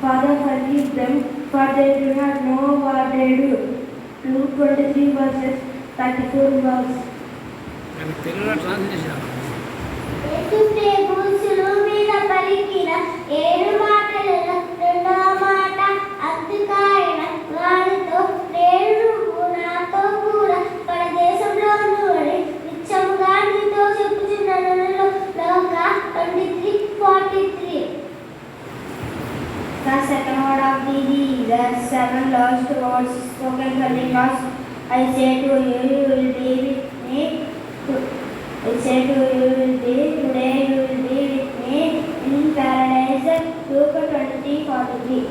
Father, forgive them, for they do not know what they do. Luke 23 verses 34 verse. ఏడు మాటలు రెండవ seven lost words spoken by the class. I said to you, you will be with me. I said to you, you will be today. You will be with me in paradise. Luke twenty forty three.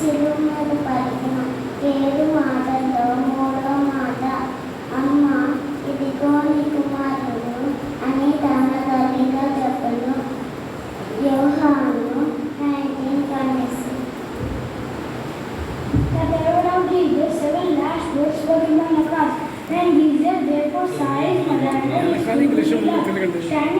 Cinema പഠിക്കണം ഏത് At the end of the year, seven lakh votes were given across, and these are therefore science, mathematics, standing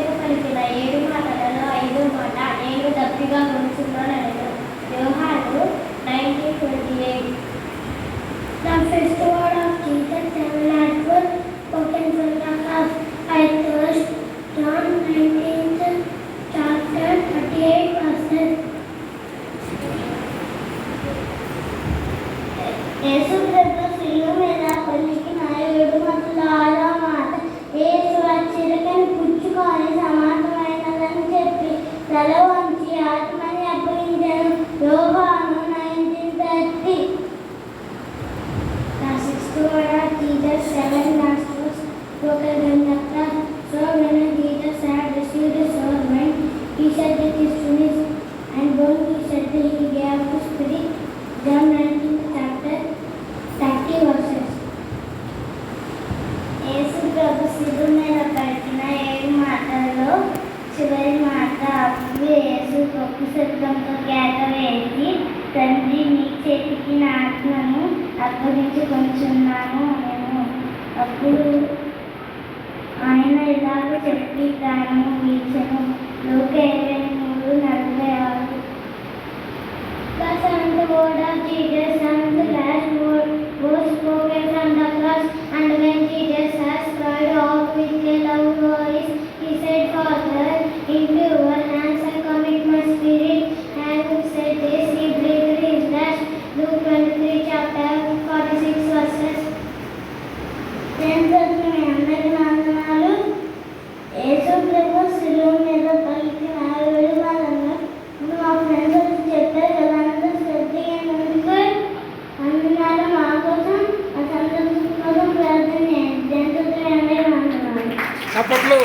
గా కొనుక్కున్న వ్యవహారాలు విసర్గంతో కేత వేసి తండ్రి నీ చేతికి నా ఆత్మను అప్పగించుకొంచున్నాను నేను. అప్పుడు ఆయన ఇలాగ చెప్పి గాను వీచను లోక ఇరవై మూడు నలభై ఆరు. కూడా జీవితం అప్పట్లో